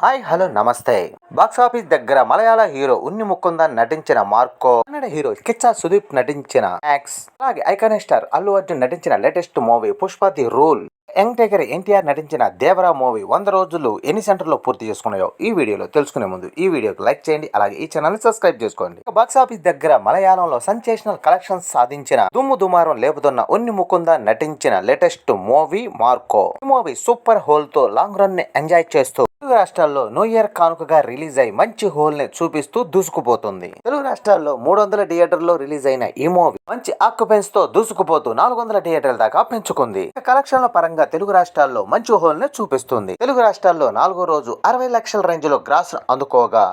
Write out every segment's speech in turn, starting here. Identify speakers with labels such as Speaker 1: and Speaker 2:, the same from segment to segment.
Speaker 1: Hi hello నమస్తే. Box office దగ్గర మలయాళ హీరో ఉన్ని ముకుంద నటించిన మార్కో కన్నడ హీరో కిచ్చా సుదీప్ నటించిన యాక్స్ అలాగే ఐకానిక్ స్టార్ అల్లు అర్జున్ నటించిన latest movie Pushpa the rule young tiger NTR నటించిన దేవరా మూవీ వంద రోజులు ఎన్ని సెంటర్లో పూర్తి చేసుకున్నాయో ఈ వీడియోలో తెలుసుకునే ముందు ఈ వీడియోకి లైక్ చేయండి అలాగే ఈ ఛానల్ సబ్స్క్రైబ్ చేసుకోండి. బాక్స్ ఆఫీస్ దగ్గర మలయాళంలో సెన్సేషనల్ కలెక్షన్స్ సాధించిన దుమ్ము దుమారం లేపుతున్న ఉన్ని ముకుంద నటించిన లేటెస్ట్ మూవీ మార్కో. ఈ మూవీ సూపర్ హోల్తో లాంగ్ రన్ని ఎంజాయ్ చేస్తూ తెలుగు రాష్ట్రాల్లో న్యూ ఇయర్ కానుకగా రిలీజ్ అయి మంచి హోల్ని చూపిస్తూ దూసుకుపోతుంది. తెలుగు రాష్ట్రాల్లో మూడు వందల థియేటర్లో రిలీజ్ అయిన ఈ మూవీ మంచి ఆక్యుపెన్స్తో దూసుకుపోతూ నాలుగు వందల థియేటర్ల దాకా పెంచుకుంది. కలెక్షన్ల పరంగా తెలుగు రాష్ట్రాల్లో మంచి హోల్ని చూపిస్తుంది. తెలుగు రాష్ట్రాల్లో నాలుగో రోజు అరవై లక్షల రేంజ్లో గ్రాస్ అందుకోగా.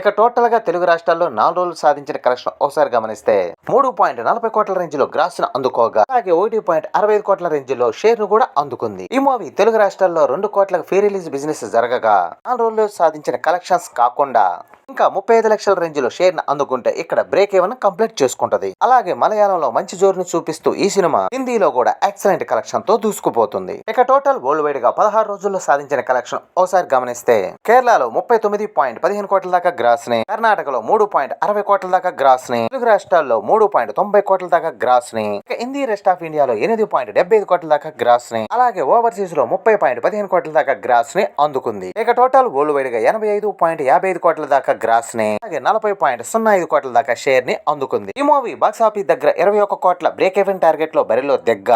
Speaker 1: ఇక టోటల్గా తెలుగు రాష్ట్రాల్లో నాలుగు రోజులు సాధించిన కలెక్షన్ ఒకసారి గమనిస్తే మూడు పాయింట్ నలభై కోట్ల రేంజ్లో గ్రాస్ అందుకోగా. అలాగే ఒకటి పాయింట్ అరవై ఐదు కోట్ల రేంజ్లో షేర్ను కూడా అందుకుంది. ఈ మూవీ తెలుగు రాష్ట్రాల్లో రెండు కోట్ల ఫీ రిలీజ్ బిజినెస్ జరగగా నాలుగు రోజుల్లో సాధించిన కలెక్షన్స్ కాకుండా ఇంకా ముప్పై ఐదు లక్షల రేంజ్లో షేర్ అందుకుంటే ఇక్కడ బ్రేక్ ఏమైనా కంప్లీట్ చేసుకుంటది. అలాగే మలయాళంలో మంచి జోరును చూపిస్తూ ఈ సినిమా హిందీలో కూడా ఎక్సలెంట్ కలెక్షన్తో దూసుకుపోతుంది. ఇక టోటల్ వరల్డ్ వైడ్గా పదహారు రోజుల్లో సాధించిన కలెక్షన్ ఒకసారి గమనిస్తే కేరళలో ముప్పై తొమ్మిది పాయింట్ పదిహేను కోట్ల దాకా గ్రాస్ని కర్ణాటకలో మూడు పాయింట్ అరవై కోట్ల దాకా గ్రాస్ని తెలుగు రాష్ట్రాల్లో మూడు పాయింట్ తొంభై కోట్ల దాకా గ్రాస్ని ఇక హిందీ రెస్ట్ ఆఫ్ ఇండియాలో ఎనిమిది పాయింట్ డెబ్బై ఐదు కోట్ల దాకా గ్రాస్ని అలాగే ఓవర్సీస్లో ముప్పై పాయింట్ పదిహేను కోట్ల దాకా గ్రాస్ని అందుకుంది. ఇక టోటల్ వరల్డ్ వైడ్గా ఎనభై ఐదు పాయింట్ యాభై ఐదు కోట్ల దాకా గ్రాస్ని అలాగే నలభై పాయింట్ సున్నా ఐదు కోట్ల దాకా షేర్ని అందుకుంది. ఈ మూవీ బాక్స్ ఆఫీస్ దగ్గర ఇరవై ఒక్క కోట్ల బ్రేక్ ఈవెన్ టార్గెట్లో బరిలో దిగ్గ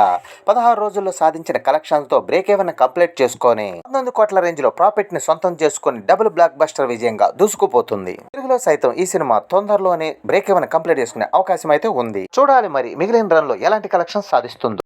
Speaker 1: పదహారు రోజుల్లో సాధించిన కలెక్షన్స్తో బ్రేక్ ఈవెన్ కంప్లీట్ చేసుకొని పంతొమ్మిది కోట్ల రేంజ్లో ప్రాఫిట్ని సొంతం చేసుకొని డబుల్ బ్లాక్ బస్టర్ విజయంగా దూసుకుపోతుంది. తెలుగులో సైతం ఈ సినిమా తొందరలోనే బ్రేక్ ఈవెన్ కంప్లీట్ చేసుకునే అవకాశం అయితే ఉంది. చూడాలి మరి మిగిలిన రన్లో ఎలాంటి కలెక్షన్ సాధిస్తుందో.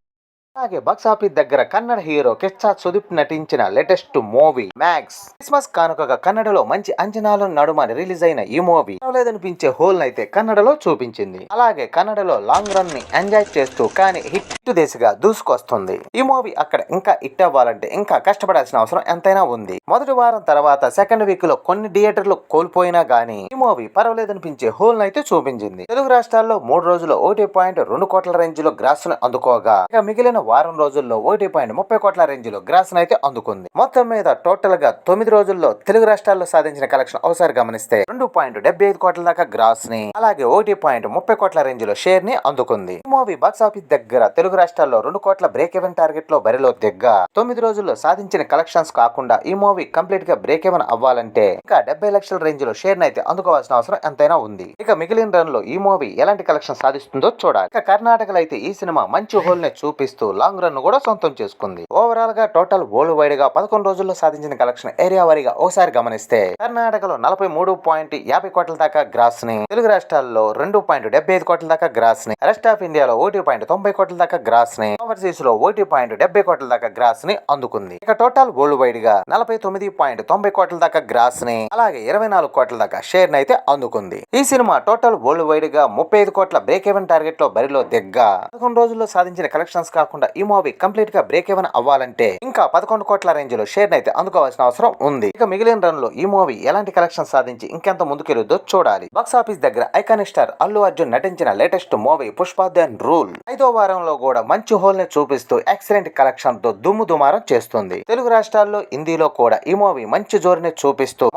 Speaker 1: అలాగే బాక్సాఫీస్ దగ్గర కన్నడ హీరో కిచ్చా సుదీప్ నటించిన లేటెస్ట్ మూవీ మ్యాక్స్ క్రిస్మస్ కానుకగా కన్నడలో మంచి అంచనాల నడుమ రిలీజ్ అయిన ఈ మూవీ లేదనిపించే హోల్ అయితే కన్నడలో చూపించింది. అలాగే కన్నడలో లాంగ్ రన్ని ఎంజాయ్ చేస్తూ కానీ హిట్ దిశగా దూసుకొస్తుంది. ఈ మూవీ అక్కడ ఇంకా హిట్ అవ్వాలంటే ఇంకా కష్టపడాల్సిన అవసరం ఎంతైనా ఉంది. మొదటి వారం తర్వాత సెకండ్ వీక్లో కొన్ని థియేటర్లు కోల్పోయినా గానీ ఈ మూవీ పర్వాలేదనిపించే హోల్ అయితే చూపించింది. తెలుగు రాష్ట్రాల్లో మూడు రోజుల్లో ఒకటి పాయింట్ రెండు కోట్ల రేంజ్లో గ్రాస్ను అందుకోగా. ఇక మిగిలిన వారం రోజుల్లో ఒకటి పాయింట్ ముప్పై కోట్ల రేంజ్లో గ్రాస్ అయితే అందుకుంది. మొత్తం మీద టోటల్గా తొమ్మిది రోజుల్లో తెలుగు రాష్ట్రాల్లో సాధించిన కలెక్షన్ ఒకసారి గమనిస్తే రెండు పాయింట్ డెబ్బై ఐదు కోట్ల దాకా గ్రాస్ని అలాగే ఒకటి పాయింట్ ముప్పై కోట్ల రేంజ్లో షేర్ని అందుకుంది. ఈ మూవీ బాక్స్ ఆఫీస్ దగ్గర తెలుగు రాష్ట్రాల్లో రెండు కోట్ల బ్రేక్ ఈవెన్ టార్గెట్లో బరిలో దిగ్గ తొమ్మిది రోజుల్లో సాధించిన కలెక్షన్స్ కాకుండా ఈ మూవీ కంప్లీట్గా బ్రేక్ ఈవెన్ అవ్వాలంటే ఇంకా డెబ్బై లక్షల రేంజ్లో షేర్ అయితే అందుకోవాల్సిన అవసరం ఎంతైనా ఉంది. ఇక మిగిలిన రన్లో ఈ మూవీ ఎలాంటి కలెక్షన్ సాధిస్తుందో చూడాలి. ఇక కర్ణాటకలో అయితే ఈ సినిమా మంచి హోల్ని చూపిస్తూ లాంగ్ రన్ కూడా సొంతం చేసుకుంది. ఓవరాల్గా టోటల్ వరల్డ్ వైడ్గా పదకొండు రోజుల్లో సాధించిన కలెక్షన్ ఏరియా వారీగా ఒకసారి గమనిస్తే కర్ణాటకలో నలభై మూడు పాయింట్ యాభై కోట్ల దాకా గ్రాస్ని తెలుగు రాష్ట్రాల్లో రెండు పాయింట్ డెబ్బై ఐదు కోట్ల దాకా గ్రాస్ని రెస్ట్ ఆఫ్ ఇండియాలో ఒకటి పాయింట్ తొంభై కోట్ల దాకా గ్రాస్ని ఓవర్సీస్లో ఒకటి పాయింట్ డెబ్బై కోట్ల దాకా గ్రాస్ని అందుకుంది. ఇక టోటల్ వరల్డ్ వైడ్గా నలభై తొమ్మిది పాయింట్ తొంభై కోట్ల దాకా గ్రాస్ని అలాగే ఇరవై నాలుగు కోట్ల దాకా షేర్ అయితే అందుకుంది. ఈ సినిమా టోటల్ వరల్డ్ వైడ్గా ముప్పై ఐదు కోట్ల బ్రేక్ ఈవెన్ టార్గెట్లో బరిలో దిగ్గా పదకొండు రోజుల్లో సాధించిన కలెక్షన్స్ కాకుండా ఈ మూవీ కంప్లీట్గా బ్రేక్ ఏమైనా అవ్వాలంటే ఇంకా పదకొండు కోట్ల రేంజ్లో షేర్ అయితే అందుకోవాల్సిన అవసరం ఉంది. ఇక మిగిలిన రన్లో ఈ మూవీ ఎలాంటి కలెక్షన్ సాధించి ఇంకెంత ముందుకెళ్ళుద్దో చూడాలి. బాక్స్ ఆఫీస్ దగ్గర ఐకానిక్ స్టార్ అల్లు అర్జున్ నటించిన latest movie Pushpa the rule ఐదో వారంలో కూడా మంచి హోల్ని చూపిస్తూ ఎక్సలెంట్ కలెక్షన్తో దుమ్ము దుమారం చేస్తుంది. తెలుగు రాష్ట్రాల్లో హిందీలో కూడా ఈ మూవీ మంచి జోరుని చూపిస్తూ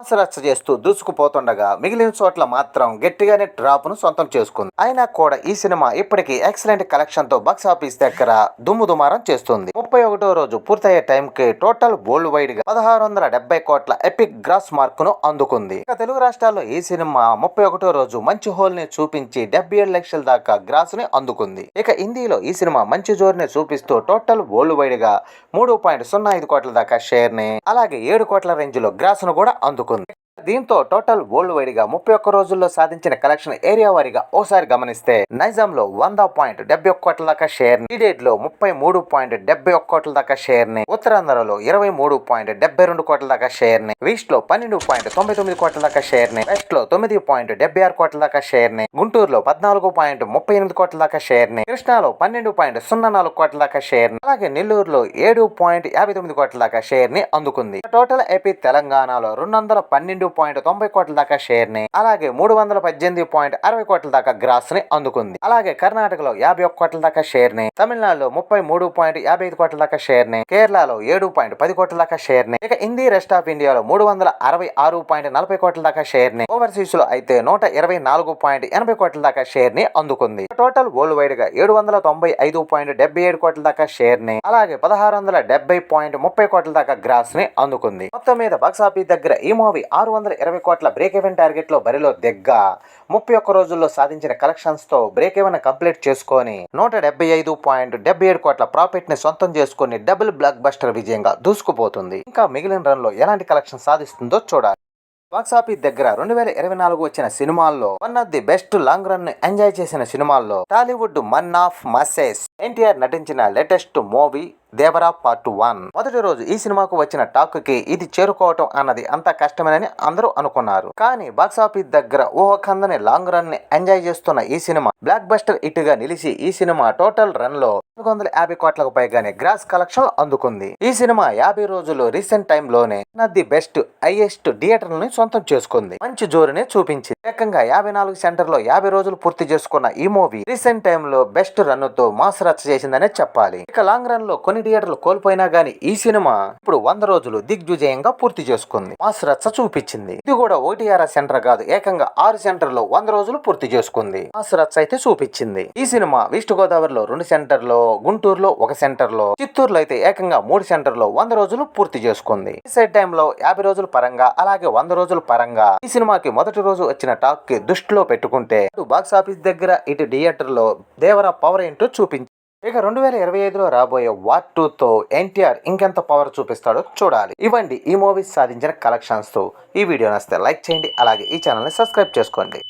Speaker 1: రచ్చ చేస్తూ దూసుకుపోతుండగా మిగిలిన చోట్ల మాత్రం గట్టిగానే డ్రాప్ను సొంతం చేసుకుంది. అయినా కూడా ఈ సినిమా ఇప్పటికీ ఎక్సలెంట్ కలెక్షన్తో బాక్స్ ఆఫీస్ దగ్గర దుమ్ము దుమారం చేస్తుంది. ముప్పై ఒకటో రోజు పూర్తయ్యే టైం కి టోటల్ వరల్డ్ వైడ్గా పదహారు వందల డెబ్బై కోట్ల ఎపిక్ గ్రాస్ మార్క్ను అందుకుంది. ఇక తెలుగు రాష్ట్రాల్లో ఈ సినిమా ముప్పై ఒకటో రోజు మంచి హోల్ని చూపించి డెబ్బై ఏడు లక్షల దాకా గ్రాస్ని అందుకుంది. ఇక హిందీలో ఈ సినిమా మంచి జోరుని చూపిస్తూ టోటల్ వరల్డ్ వైడ్గా మూడు పాయింట్ సున్నా ఐదు కోట్ల దాకా షేర్ని అలాగే ఏడు కోట్ల రేంజ్లో గ్రాస్ను కూడా అందుకుంది. con దీంతో టోటల్ వరల్డ్ వైడ్గా ముప్పై ఒక్క రోజుల్లో సాధించిన కలెక్షన్ ఏరియా వారీగా ఓసారి గమనిస్తే నైజాం లో వంద పాయింట్ డెబ్బై ఒక్క కోట్ల దాకా షేర్ని ఈడేట్లో ముప్పై మూడు పాయింట్ డెబ్బై ఒక్క కోట్ల దాకా షేర్ని ఉత్తరాంధ్రలో ఇరవై మూడు పాయింట్ డెబ్బై రెండు కోట్ల దాకా షేర్ని ఈస్ట్లో పన్నెండు పాయింట్ తొంభై తొమ్మిది కోట్ల దాకా షేర్ని వెస్ట్లో తొమ్మిది పాయింట్ డెబ్బై ఆరు కోట్ల దాకా షేర్ని గుంటూరులో పద్నాలుగు పాయింట్ ముప్పై ఎనిమిది కోట్ల దాకా షేర్ని కృష్ణాలో పన్నెండు పాయింట్ సున్నా నాలుగు కోట్ల దాకా షేర్ని అలాగే నెల్లూరులో ఏడు పాయింట్ యాభై తొమ్మిది కోట్ల దాకా షేర్ని అందుకుంది. టోటల్ ఏపీ తెలంగాణలో రెండు వందల పన్నెండు పాయింట్ తొంభై కోట్ల దాకా షేర్ని అలాగే మూడు వందల పద్దెనిమిది పాయింట్ అరవై కోట్ల దాకా గ్రాస్ని అందుకుంది. అలాగే కర్ణాటకలో యాభై ఒక్క కోట్ల దాకా షేర్ని తమిళనాడులో ముప్పై మూడు పాయింట్ యాభై ఐదు కోట్ల దాకా షేర్ని కేరళలో ఏడు పాయింట్ పది కోట్ల దాకా షేర్ని ఇక హిందీ రెస్ట్ ఆఫ్ ఇండియాలో మూడు వందల అరవై ఆరు పాయింట్ నలభై కోట్ల దాకా షేర్ని ఓవర్సీస్లో అయితే నూట ఇరవై నాలుగు పాయింట్ ఎనభై కోట్ల దాకా షేర్ని అందుకుంది. టోటల్ వరల్డ్ వైడ్గా ఏడు వందల తొంభై ఐదు పాయింట్ డెబ్బై ఏడు కోట్ల దాకా షేర్ని అలాగే పదహారు వందల డెబ్బై పాయింట్ ముప్పై కోట్ల దాకా గ్రాస్ని అందుకుంది. మొత్తం మీద బాక్సాఫీస్ దగ్గర ఈ మూవీ ఆరు వందల ఇరవై కోట్ల బ్రేక్ ఈవెన్ టార్గెట్లో బరిలో దిగ్గా. ముప్పై ఒక్క రోజుల్లో సాధించిన కలెక్షన్స్తో బ్రేక్ ఈవెన్ కంప్లీట్ చేసుకొని నూట డెబ్బై ఐదు పాయింట్ డెబ్బై ఏడు కోట్ల ప్రాఫిట్ని సొంతం చేసుకుని డబుల్ బ్లాక్ బస్టర్ విజయంగా దూసుకుపోతుంది. ఇంకా మిగిలిన రన్లో ఎలాంటి కలెక్షన్ సాధిస్తుందో చూడాలి. బాక్సాఫీస్ దగ్గర రెండు వేల ఇరవై నాలుగు వచ్చిన సినిమాల్లో one of the best long run enjoy చేసిన సినిమాల్లో Tollywood man of masses NTR నటించిన latest movie Devara part one. మొదటి రోజు ఈ సినిమాకు వచ్చిన టాక్కి ఇది చేరుకోవటం అన్నది అంత కష్టమేనని అందరూ అనుకున్నారు. కానీ బాక్సాఫీస్ దగ్గర ఊహకందని లాంగ్ రన్ని ఎంజాయ్ చేస్తున్న ఈ సినిమా బ్లాక్ బస్టర్ హిట్గా నిలిచి ఈ సినిమా టోటల్ రన్లో నాలుగు వందల యాభై కోట్లకు పైగానే గ్రాస్ కలెక్షన్ అందుకుంది. ఈ సినిమా యాభై రోజులు రీసెంట్ టైమ్లోనే ది బెస్ట్ హైయెస్ట్ థియేటర్లని సొంతం చేసుకుంది. మంచి జోరుని చూపించింది. ఏకంగా యాభై నాలుగు సెంటర్లో యాభై రోజులు పూర్తి చేసుకున్న ఈ మూవీ రీసెంట్ టైం లో బెస్ట్ రన్తో మాస్ రచ్చ చేసిందనే చెప్పాలి. ఇక లాంగ్ రన్లో కొన్ని థియేటర్లు కోల్పోయినా గానీ ఈ సినిమా ఇప్పుడు వంద రోజులు దిగ్విజయంగా పూర్తి చేసుకుంది. మాస్ రచ్చ చూపించింది. ఇది కూడా ఓటీఆర్ సెంటర్ కాదు ఏకంగా ఆరు సెంటర్లో వంద రోజులు పూర్తి చేసుకుంది. మాస్ రచ్చ అయితే చూపించింది. ఈ సినిమా వెస్ట్ గోదావరిలో రెండు సెంటర్లో గుంటూరులో ఒక సెంటర్లో చిత్తూరులో అయితే ఏకంగా మూడు సెంటర్లో వంద రోజులు పూర్తి చేసుకుంది. ఈ సైడ్ టైం లో యాభై రోజుల పరంగా అలాగే వంద రోజుల పరంగా ఈ సినిమాకి మొదటి రోజు వచ్చిన టాక్కి దృష్టిలో పెట్టుకుంటే అటు బాక్స్ ఆఫీస్ దగ్గర ఇటు థియేటర్లో దేవర పవర్ ఏంటో చూపించింది ఇక రెండు వేల ఇరవై ఐదులో రాబోయే వార్ టూ తో ఎన్టీఆర్ ఇంకెంత పవర్ చూపిస్తాడో చూడాలి. ఇవ్వండి ఈ మూవీస్ సాధించిన కలెక్షన్స్తో. ఈ వీడియో నచ్చితే లైక్ చేయండి అలాగే ఈ ఛానల్ని సబ్స్క్రైబ్ చేసుకోండి.